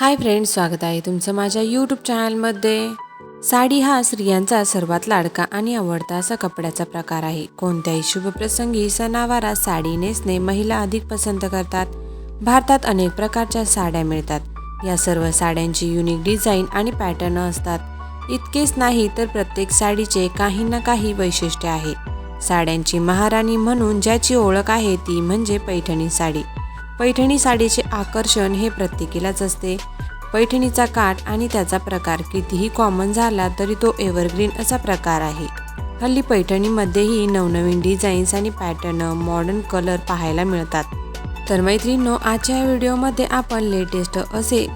Hi friends स्वागत आहे तुमचं माझ्या यूट्यूब चॅनलमध्ये साडी हा स्त्रियांचा सर्वात लाडका आणि आवडता असा कपड्याचा प्रकार आहे. कोणत्याही शुभप्रसंगी सणावारात साडी नेसणे महिला अधिक पसंत करतात. भारतात अनेक प्रकारच्या साड्या मिळतात. या सर्व साड्यांची युनिक डिझाईन आणि पॅटर्न असतात. इतकेच नाही तर प्रत्येक साडीचे काही ना काही वैशिष्ट्य आहे. साड्यांची महाराणी म्हणून ज्याची ओळख आहे ती म्हणजे पैठणी साडी. पैठणी साडीचे आकर्षण हे प्रत्येकीलाच असते. पैठणीचा काठ आणि त्याचा प्रकार कितीही कॉमन झाला तरी तो एव्हरग्रीन असा प्रकार आहे. हल्ली पैठणीमध्येही नवनवीन डिझाईन्स आणि पॅटर्न मॉडर्न कलर पाहायला मिळतात. तर मैत्रिणींनो आजच्या व्हिडिओमध्ये आपण लेटेस्ट असे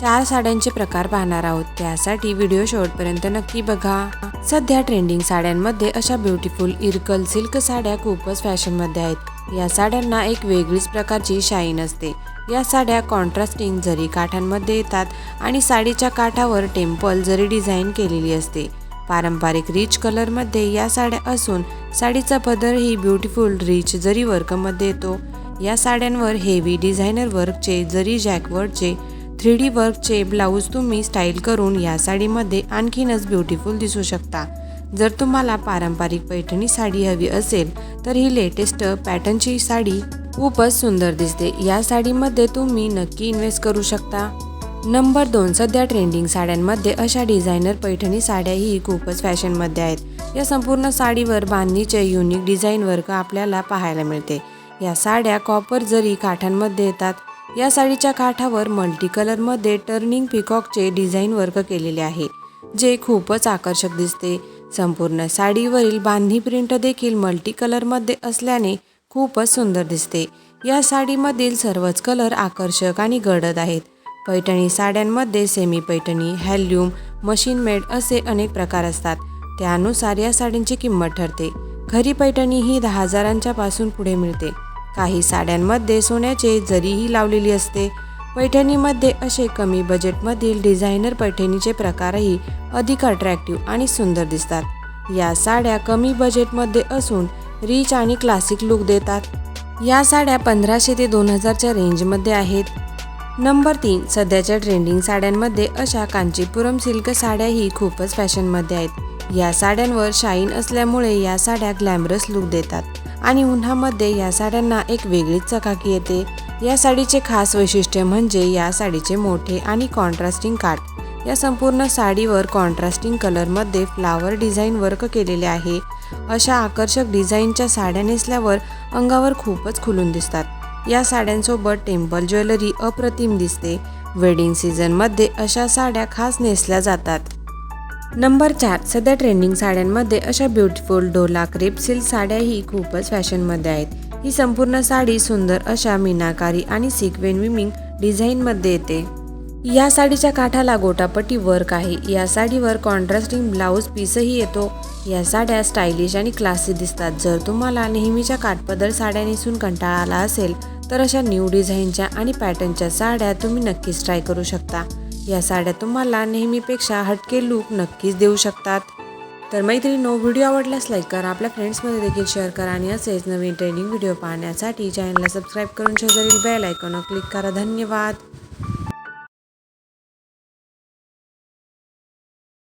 चार साड्यांचे प्रकार पाहणार आहोत. त्यासाठी व्हिडिओ शेवटपर्यंत नक्की बघा. सध्या ट्रेंडिंग साड्यांमध्ये अशा ब्युटिफुल इरकल सिल्क साड्या खूपच फॅशनमध्ये आहेत. या साड्यांना एक वेगळीच प्रकारची शाईन असते. या साड्या कॉन्ट्रास्टिंग जरी काठांमध्ये येतात आणि साडीच्या काठावर टेम्पल जरी डिझाईन केलेली असते. पारंपरिक रिच कलरमध्ये या साड्या असून साडीचा पदरही ब्युटिफुल रिच जरी वर्कमध्ये येतो. या साड्यांवर हेवी डिझायनर वर्कचे जरी जॅकवर्डचे थ्री डी वर्कचे ब्लाऊज तुम्ही स्टाईल करून या साडीमध्ये आणखीनच ब्युटिफुल दिसू शकता. जर तुम्हाला पारंपरिक पैठणी साडी हवी असेल तर ही लेटेस्ट पॅटर्नची साडी खूपच सुंदर दिसते. या साडीमध्ये तुम्ही नक्की इन्व्हेस्ट करू शकता. नंबर दोन सध्या ट्रेंडिंग साड्यांमध्ये अशा डिझायनर पैठणी साड्याही खूपच फॅशनमध्ये आहेत. या संपूर्ण साडीवर बांधणीचे युनिक डिझाईन वर्क आपल्याला पाहायला मिळते. या साड्या कॉपर जरी काठांमध्ये येतात या साडीच्या काठावर मल्टी कलरमध्ये टर्निंग पिकॉकचे डिझाईन वर्क केलेले आहे जे खूपच आकर्षक दिसते. संपूर्ण साडीवरील बांधणी प्रिंट देखील मल्टी कलरमध्ये असल्याने खूपच सुंदर दिसते. या साडीमधील सर्वच कलर आकर्षक आणि गडद आहेत. पैठणी साड्यांमध्ये सेमी पैठणी हॅल्यूम मशीन मेड असे अनेक प्रकार असतात. त्यानुसार या साडींची किंमत ठरते. खरी पैठणी ही दहा हजारांच्या पासून पुढे मिळते. काही साड्यांमध्ये सोन्याचे जरीही लावलेली असते. पैठणीमध्ये असे कमी बजेटमधील डिझायनर पैठणीचे प्रकारही अधिक अट्रॅक्टिव्ह आणि सुंदर दिसतात. या साड्या कमी बजेटमध्ये असून रिच आणि क्लासिक लुक देतात. या साड्या पंधराशे ते दोन हजारच्या रेंजमध्ये आहेत. नंबर तीन सध्याच्या ट्रेंडिंग साड्यांमध्ये अशा कांचीपुरम सिल्क साड्याही खूपच फॅशनमध्ये आहेत. या साड्यांवर शाईन असल्यामुळे या साड्या ग्लॅमरस लुक देतात. आणि उन्हामध्ये या साड्यांना एक वेगळीच चकाकी येते. या साडीचे खास वैशिष्ट्य म्हणजे या साडीचे मोठे आणि कॉन्ट्रास्टिंग काठ. या संपूर्ण साडीवर कॉन्ट्रास्टिंग कलरमध्ये फ्लावर डिझाईन वर्क केलेले आहे. अशा आकर्षक डिझाईनच्या साड्या नेसल्यावर अंगावर खूपच खुलून दिसतात. या साड्यांसोबत टेम्पल ज्वेलरी अप्रतिम दिसते. वेडिंग सीझनमध्ये अशा साड्या खास नेसल्या जातात. नंबर चार सध्या ट्रेंडिंग साड्यांमध्ये अशा ब्युटिफुल डोला क्रेप सिल्क साड्याही खूपच फॅशनमध्ये आहेत. ही संपूर्ण साडी सुंदर अशा मीनाकारी आणि सिक्वेन विमिंग डिझाईनमध्ये येते. या साडीच्या काठाला गोटापट्टी वर्क आहे. या साडीवर कॉन्ट्रास्टिंग ब्लाऊज पीसही येतो. या साड्या स्टायलिश आणि क्लासी दिसतात. जर तुम्हाला नेहमीच्या काठपदर साड्या नेसून कंटाळा आला असेल तर अशा न्यू डिझाईनच्या आणि पॅटर्नच्या साड्या तुम्ही नक्कीच ट्राय करू शकता. या साड्या तुम्हाला नेहमीपेक्षा हटके लूक नक्कीच देऊ शकतात. तर मैत्रिणीनो व्हिडिओ आवडल्यास लाईक करा आपल्या फ्रेंड्समध्ये देखील शेअर करा आणि असेच नवीन ट्रेनिंग व्हिडिओ पाहण्यासाठी चॅनलला सबस्क्राईब करून शेजारील बेल आयकॉनवर क्लिक करा. धन्यवाद!